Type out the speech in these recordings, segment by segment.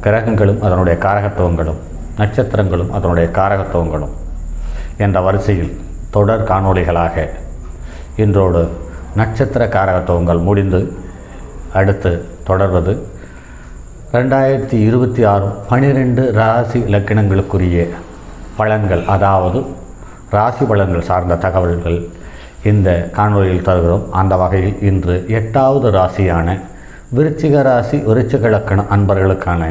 கிரகங்களும் அதனுடைய காரகத்துவங்களும் நட்சத்திரங்களும் அதனுடைய காரகத்துவங்களும் என்ற வரிசையில் தொடர் காணொளிகளாக இன்றோடு நட்சத்திர காரகத்துவங்கள் முடிந்து அடுத்து தொடர்வது. ரெண்டாயிரத்தி இருபத்தி ஆறு பனிரெண்டு ராசி இலக்கணங்களுக்குரிய பலன்கள் அதாவது ராசி பலன்கள் சார்ந்த தகவல்கள் இந்த காணொலியில் தருகிறோம். அந்த வகையில் இன்று எட்டாவது ராசியான விருச்சிக ராசி விருச்சிக லக்கணம் அன்பர்களுக்கான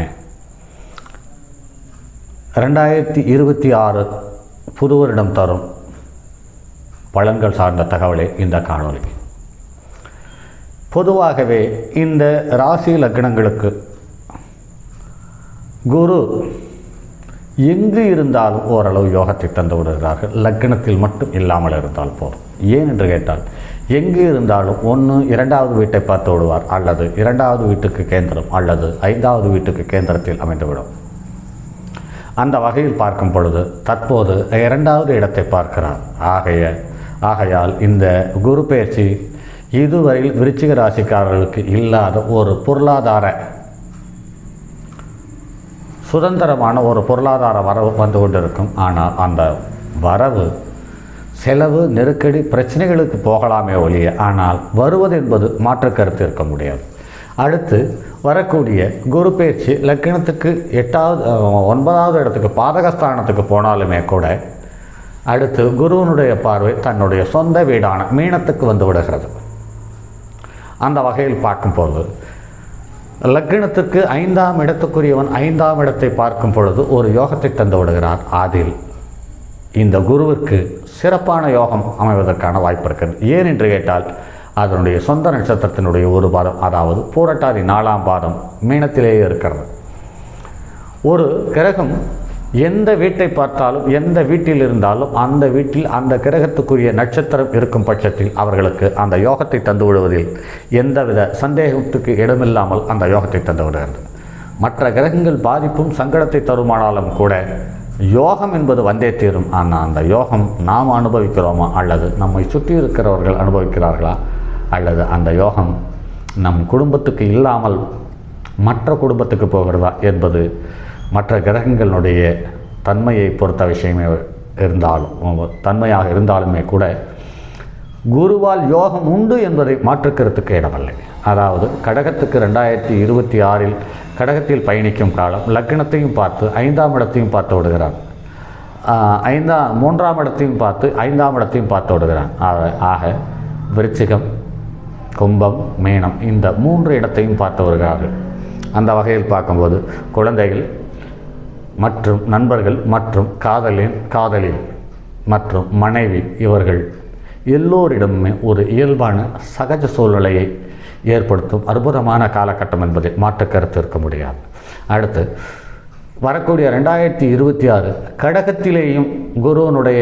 ரெண்டாயிரத்தி இருபத்தி ஆறு புது வருடம் தரும் பலன்கள் சார்ந்த தகவலே இந்த காணொலி பொதுவாகவே இந்த ராசி லக்னங்களுக்கு குரு எங்கு இருந்தாலும் ஓரளவு யோகத்தை தந்து விடுகிறார்கள். லக்னத்தில் மட்டும் இல்லாமல் இருந்தால் போதும். ஏன் என்று கேட்டால் எங்கு இருந்தாலும் ஒன்று இரண்டாவது வீட்டை பார்த்து விடுவார் அல்லது இரண்டாவது வீட்டுக்கு கேந்திரம் அல்லது ஐந்தாவது வீட்டுக்கு கேந்திரத்தில் அமைந்துவிடும். அந்த வகையில் பார்க்கும் பொழுது தற்போது இரண்டாவது இடத்தை பார்க்கிறார். ஆகைய ஆகையால் இந்த குரு பயிற்சி இதுவரையில் விருச்சிக ராசிக்காரர்களுக்கு இல்லாத ஒரு பொருளாதார சுதந்திரமான ஒரு பொருளாதார வரவு வந்து கொண்டிருக்கும். ஆனால் அந்த வரவு செலவு நெருக்கடி பிரச்சனைகளுக்கு போகலாமே ஒழிய ஆனால் வருவது என்பது மாற்று கருத்து இருக்க முடியாது. அடுத்து வரக்கூடிய குரு பயிற்சி லக்கணத்துக்கு எட்டாவது ஒன்பதாவது இடத்துக்கு பாதகஸ்தானத்துக்கு போனாலுமே கூட அடுத்து குருவனுடைய பார்வை தன்னுடைய சொந்த வீடான மீனத்துக்கு வந்து விடுகிறது. அந்த வகையில் பார்க்கும்போது லக்னத்துக்கு ஐந்தாம் இடத்துக்குரியவன் ஐந்தாம் இடத்தை பார்க்கும் பொழுது ஒரு யோகத்தை தந்து விடுகிறார். அதில் இந்த குருவிற்கு சிறப்பான யோகம் அமைவதற்கான வாய்ப்பு இருக்கிறது ஏன் என்று கேட்டால் அதனுடைய சொந்த நட்சத்திரத்தினுடைய ஒரு பாதம் அதாவது பூரட்டாதி நாலாம் பாதம் மீனத்திலேயே இருக்கிறது. ஒரு கிரகம் எந்த வீட்டை பார்த்தாலும் எந்த வீட்டில் இருந்தாலும் அந்த வீட்டில் அந்த கிரகத்துக்குரிய நட்சத்திரம் இருக்கும் பட்சத்தில் அவர்களுக்கு அந்த யோகத்தை தந்து விடுவதில் எந்தவித சந்தேகத்துக்கு இடமில்லாமல் அந்த யோகத்தை தந்து விடுகிறது. மற்ற கிரகங்கள் பாதிப்பும் சங்கடத்தை தருமானாலும் கூட யோகம் என்பது வந்தே தீரும். ஆனால் அந்த யோகம் நாம் அனுபவிக்கிறோமா? அல்லது நம்மை சுற்றி இருக்கிறவர்கள் அனுபவிக்கிறார்களா? அல்லது அந்த யோகம் நம் குடும்பத்துக்கு இல்லாமல் மற்ற குடும்பத்துக்கு போகிறதா என்பது மற்ற கிரகங்களுடைய தன்மையை பொறுத்த விஷயமே இருந்தாலும் தன்மையாக இருந்தாலுமே கூட குருவால் யோகம் உண்டு என்பதை மாற்றுக்கிறதுக்கு இடமில்லை. அதாவது கடகத்துக்கு ரெண்டாயிரத்தி இருபத்தி ஆறில் கடகத்தில் பயணிக்கும் காலம் லக்னத்தையும் பார்த்து ஐந்தாம் இடத்தையும் பார்த்து விடுகிறான் ஐந்தாம் மூன்றாம் இடத்தையும் பார்த்து ஐந்தாம் இடத்தையும் பார்த்து விடுகிறான் ஆக ஆக விருச்சிகம் கும்பம் மீனம் இந்த மூன்று இடத்தையும் பார்த்து வருகிறார்கள் அந்த வகையில் பார்க்கும்போது குழந்தைகள் மற்றும் நண்பர்கள் மற்றும் காதலின் காதலில் மற்றும் மனைவி இவர்கள் எல்லோரிடமுமே ஒரு இயல்பான சகஜ சூழ்நிலையை ஏற்படுத்தும். அற்புதமான காலகட்டம் என்பதை மாற்று கருத்து இருக்க முடியாது. அடுத்து வரக்கூடிய ரெண்டாயிரத்தி இருபத்தி ஆறு கடகத்திலேயும் குருவனுடைய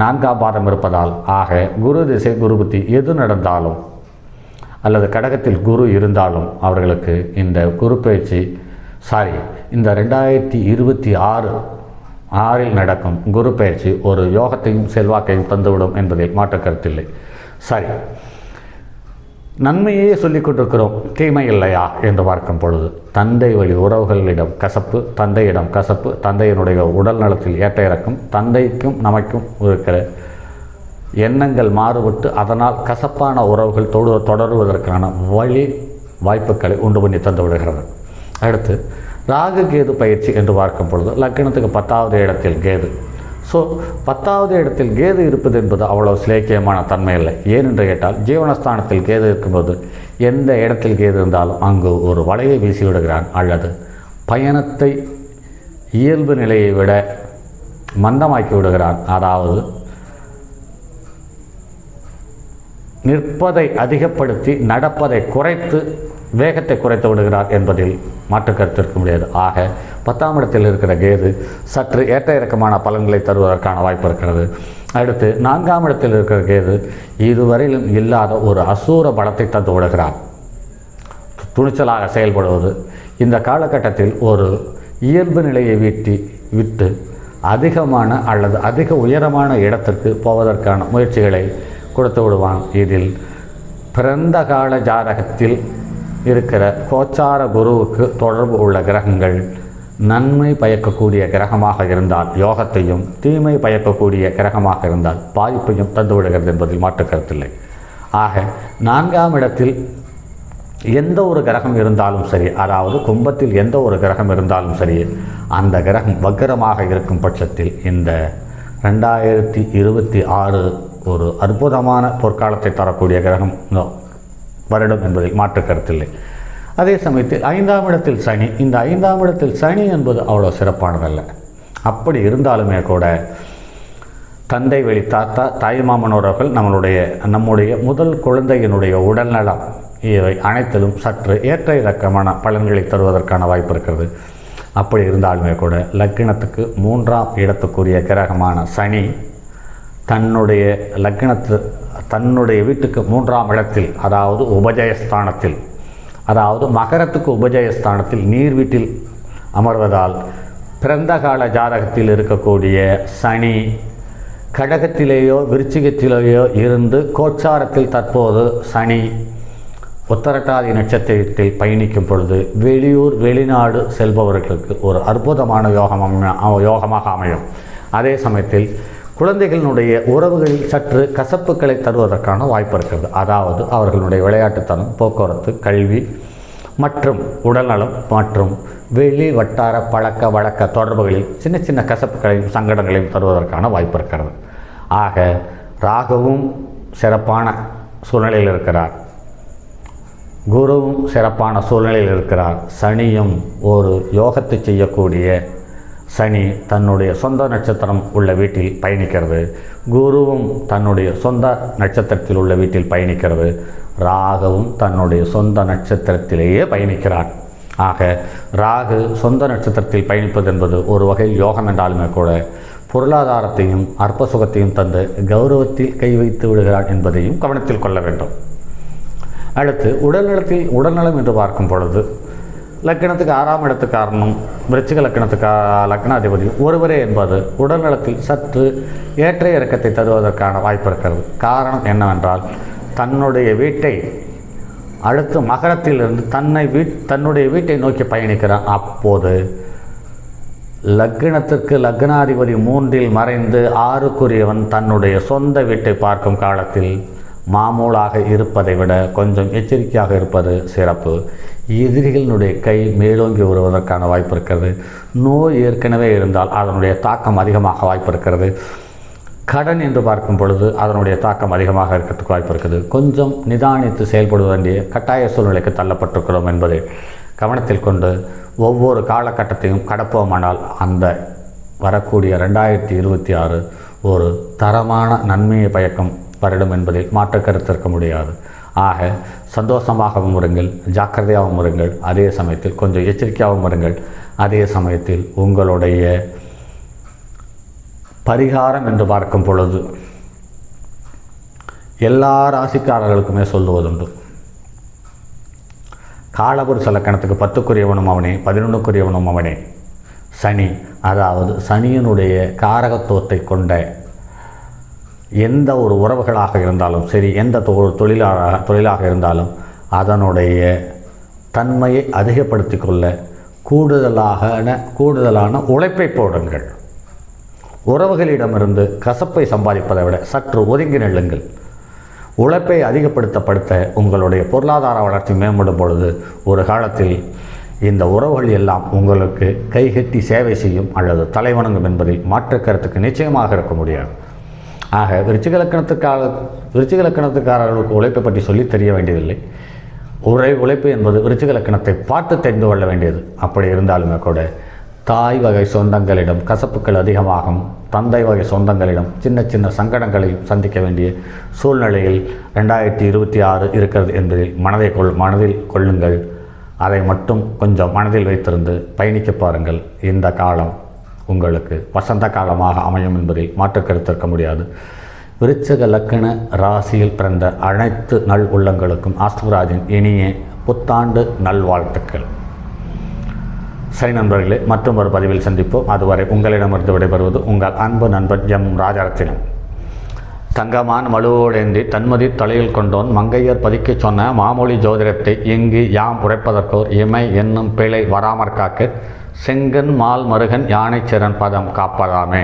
நான்காம் பாதம் இருப்பதால் ஆக குரு திசை குரு புத்தி எது நடந்தாலும் அல்லது கடகத்தில் குரு இருந்தாலும் அவர்களுக்கு இந்த குரு பயிற்சி சாரி இந்த ரெண்டாயிரத்தி இருபத்தி ஆறு ஆறில் நடக்கும் குரு பயிற்சி ஒரு யோகத்தையும் செல்வாக்கையும் தந்துவிடும் என்பதில் மாற்று கருத்தில்லை சரி நன்மையே சொல்லிக் கொண்டிருக்கிறோம். தீமை இல்லையா? என்று பார்க்கும் பொழுது தந்தை வழி உறவுகளிடம் கசப்பு தந்தையிடம் கசப்பு தந்தையினுடைய உடல் நலத்தில் ஏற்ற இறக்கும் தந்தைக்கும் நமக்கும் இருக்கிற எண்ணங்கள் மாறுபட்டு அதனால் கசப்பான உறவுகள் தொடு தொடருவதற்கான வழி வாய்ப்புகளை உண்டு பண்ணி தந்து விடுகிறது. அடுத்து ராகு கேது பயிற்சி என்று பார்க்கும் பொழுது லக்கணத்துக்கு பத்தாவது இடத்தில் கேது. ஸோ பத்தாவது இடத்தில் கேது இருப்பது என்பது அவ்வளவு சிலேக்கியமான தன்மை இல்லை. ஏன் என்று கேட்டால் ஜீவனஸ்தானத்தில் கேது இருக்கும்போது எந்த இடத்தில் கேது இருந்தாலும் அங்கு ஒரு வலையை வீசி விடுகிறான். அல்லது பயணத்தை இயல்பு நிலையை விட மந்தமாக்கி விடுகிறான். அதாவது நிற்பதை அதிகப்படுத்தி நடப்பதை குறைத்து வேகத்தை குறைத்து விடுகிறார் என்பதில் மாற்று கருத்து இருக்க முடியாது. ஆக பத்தாம் இடத்தில் இருக்கிற கேது சற்று ஏற்ற இறக்கமான பலன்களை தருவதற்கான வாய்ப்பு இருக்கிறது. அடுத்து நான்காம் இடத்தில் இருக்கிற கேது இதுவரையிலும் இல்லாத ஒரு அசூர பலத்தை தந்து விடுகிறார். துணிச்சலாக செயல்படுவது. இந்த காலகட்டத்தில் ஒரு இயல்பு நிலையை வீட்டி விட்டு அதிகமான அல்லது அதிக உயரமான இடத்திற்கு போவதற்கான முயற்சிகளை கொடுத்து விடுவான். இதில் பிறந்த கால ஜாதகத்தில் இருக்கிற கோச்சார குருவுக்கு தொடர்பு உள்ள கிரகங்கள் நன்மை பயக்கக்கூடிய கிரகமாக இருந்தால் யோகத்தையும் தீமை பயக்கக்கூடிய கிரகமாக இருந்தால் பாதிப்பையும் தந்துவிடுகிறது என்பதில் மாற்று கருத்தில்லை. ஆக நான்காம் இடத்தில் எந்த ஒரு கிரகம் இருந்தாலும் சரி அதாவது கும்பத்தில் எந்த ஒரு கிரகம் இருந்தாலும் சரி அந்த கிரகம் வக்கரமாக இருக்கும் பட்சத்தில் இந்த ரெண்டாயிரத்தி இருபத்தி ஆறு ஒரு அற்புதமான பொற்காலத்தை தரக்கூடிய கிரகம் வருடம் என்பதில் மாற்று கருத்தில்லை. அதே சமயத்தில் ஐந்தாம் இடத்தில் சனி இந்த ஐந்தாம் இடத்தில் சனி என்பது அவ்வளோ சிறப்பானதல்ல. அப்படி இருந்தாலுமே கூட தந்தை வழி தாத்தா தாய்மாமனோர்கள் நம்மளுடைய நம்முடைய முதல் குழந்தையினுடைய உடல்நலம் இவை அனைத்திலும் சற்று ஏற்ற இறக்கமான பலன்களை தருவதற்கான வாய்ப்பு இருக்கிறது. அப்படி இருந்தாலுமே கூட லக்னத்துக்கு மூன்றாம் இடத்துக்குரிய கிரகமான சனி தன்னுடைய லக்னத்து தன்னுடைய வீட்டுக்கு மூன்றாம் இடத்தில் அதாவது உபஜயஸ்தானத்தில் அதாவது மகரத்துக்கு உபஜயஸ்தானத்தில் நீர் வீட்டில் அமர்வதால் பிறந்த கால ஜாதகத்தில் இருக்கக்கூடிய சனி கடகத்திலேயோ விருச்சிகத்திலேயோ இருந்து கோச்சாரத்தில் தற்போது சனி உத்தரட்டாதி நட்சத்திரத்தில் பயணிக்கும் பொழுது வெளியூர் வெளிநாடு செல்பவர்களுக்கு ஒரு அற்புதமான யோகம் யோகமாக அமையும். அதே சமயத்தில் குழந்தைகளினுடைய உறவுகளில் சற்று கசப்புகளை தருவதற்கான வாய்ப்பு இருக்கிறது. அதாவது அவர்களுடைய விளையாட்டுத்தனம் போக்குவரத்து கல்வி மற்றும் உடல்நலம் மற்றும் வெளி வட்டார பழக்க வழக்க தொடர்புகளில் சின்ன சின்ன கசப்புகளையும் சங்கடங்களையும் தருவதற்கான வாய்ப்பு இருக்கிறது. ஆக ராகவும் சிறப்பான சூழ்நிலையில் இருக்கிறார். குருவும் சிறப்பான சூழ்நிலையில் இருக்கிறார். சனியும் ஒரு யோகத்தை செய்யக்கூடிய சனி தன்னுடைய சொந்த நட்சத்திரம் உள்ள வீட்டில் பயணிக்கிறது. குருவும் தன்னுடைய சொந்த நட்சத்திரத்தில் உள்ள வீட்டில் பயணிக்கிறது. ராகவும் தன்னுடைய சொந்த நட்சத்திரத்திலேயே பயணிக்கிறான் ஆக ராகு சொந்த நட்சத்திரத்தில் பயணிப்பது என்பது ஒரு வகையில் யோகம் என்றாலுமே கூட பொருளாதாரத்தையும் அற்ப சுகத்தையும் தந்து கௌரவத்தில் கை வைத்து விடுகிறார் என்பதையும் கவனத்தில் கொள்ள வேண்டும். அடுத்து உடல்நலத்தில் உடல்நலம் என்று பார்க்கும் பொழுது லக்கணத்துக்கு ஆறாம் இடத்து காரணம் விருச்சிக லக்கணத்துக்கு லக்னாதிபதி. ஒருவரே என்பது உடல்நலத்தில் சற்று ஏற்ற இறக்கத்தை தருவதற்கான வாய்ப்பு இருக்கிறது காரணம் என்னவென்றால் தன்னுடைய வீட்டை அடுத்து மகரத்திலிருந்து தன்னை வீட் தன்னுடைய வீட்டை நோக்கி பயணிக்கிறான் அப்போது லக்னத்திற்கு லக்னாதிபதி மூன்றில் மறைந்து ஆறுக்குரியவன் தன்னுடைய சொந்த வீட்டை பார்க்கும் காலத்தில் மாமூலாக இருப்பதை விட கொஞ்சம் எச்சரிக்கையாக இருப்பது சிறப்பு. எதிரிகளினுடைய கை மேலோங்கி வருவதற்கான வாய்ப்பு இருக்கிறது. நோய் ஏற்கனவே இருந்தால் அதனுடைய தாக்கம் அதிகமாக வாய்ப்பு இருக்கிறது. கடன் என்று பார்க்கும் பொழுது அதனுடைய தாக்கம் அதிகமாக இருக்கிறதுக்கு வாய்ப்பு இருக்குது. கொஞ்சம் நிதானித்து செயல்பட வேண்டிய கட்டாய சூழ்நிலைக்கு தள்ளப்பட்டிருக்கிறோம் என்பதை கவனத்தில் கொண்டு ஒவ்வொரு காலகட்டத்தையும் கடப்போமானால் அந்த வரக்கூடிய ரெண்டாயிரத்தி இருபத்தி ஆறு ஒரு தரமான நன்மையை பயக்கம் வருடம் என்பதில் மாற்ற கருத்து இருக்க முடியாது. ஆக சந்தோஷமாகவும் இருங்கள் ஜாக்கிரதையாகவும் இருங்கள் அதே சமயத்தில் கொஞ்சம் எச்சரிக்கையாகவும் இருங்கள். அதே சமயத்தில் உங்களுடைய பரிகாரம் என்று பார்க்கும் பொழுது எல்லா ராசிக்காரர்களுக்குமே சொல்லுவதுண்டு. காலபுருஷ லக்கணத்துக்கு பத்துக்குரியவனும் அவனே பதினொன்றுக்குரியவனும் அவனே. சனி அதாவது சனியினுடைய காரகத்துவத்தை கொண்ட எந்த ஒரு உறவுகளாக இருந்தாலும் சரி எந்த தொழிலாக தொழிலாக இருந்தாலும் அதனுடைய தன்மையை அதிகப்படுத்தி கொள்ள கூடுதலாக கூடுதலான உழைப்பை போடுங்கள். உறவுகளிடமிருந்து கசப்பை சம்பாதிப்பதை விட சற்று ஒதுங்கி நெல்லுங்கள். உழைப்பை அதிகப்படுத்தப்படுத்த உங்களுடைய பொருளாதார வளர்ச்சி மேம்படும் பொழுது ஒரு காலத்தில் இந்த உறவுகள் எல்லாம் உங்களுக்கு கைகட்டி சேவை செய்யும் அல்லது தலைவணங்கும் என்பதில் மாற்று கருத்துக்கு நிச்சயமாக இருக்க முடியாது. ஆக விருச்சிக விருச்சிகலக்கணத்துக்காரர்களுக்கு உழைப்பை பற்றி சொல்லி தெரிய வேண்டியதில்லை. உரை உழைப்பு என்பது விருச்சிகலக்கணத்தை பார்த்து தெரிந்து கொள்ள வேண்டியது. அப்படி இருந்தாலுமே கூட தாய் வகை சொந்தங்களிடம் கசப்புகள் அதிகமாகும். தந்தை வகை சொந்தங்களிடம் சின்ன சின்ன சங்கடங்களையும் சந்திக்க வேண்டிய சூழ்நிலையில் ரெண்டாயிரத்தி இருபத்தி ஆறு இருக்கிறது என்பதில் மனதை கொள் மனதில் கொள்ளுங்கள். அதை மட்டும் கொஞ்சம் மனதில் வைத்திருந்து பயணிக்க பாருங்கள். இந்த காலம் உங்களுக்கு வசந்த காலமாக அமையும் என்பதில் மாற்று கருத்து இருக்க முடியாது. விருச்சக லக்கண ராசியில் பிறந்த அனைத்து நல் உள்ளங்களுக்கும் ஆஸ்துராஜின் இனிய புத்தாண்டு நல்வாழ்த்துக்கள். சரி நண்பர்களே மற்றும் ஒரு பதிவில் சந்திப்போம். அதுவரை உங்களிடமிருந்து விடைபெறுவது உங்கள் அன்பு நண்பர் எம் ராஜரத்தினம். தங்கமான் மழுவோடேந்தி தன்மதி தலையில் கொண்டோன். மங்கையர் பதிக்கச் சொன்ன மாமொழி ஜோதிடத்தை இங்கு யாம் உரைப்பதற்கோர் இமை என்னும் பிழை வராமற் காக்க. செங்கன் மால் மருகன் யானைச்சிறன் பதம் காப்பதாமே.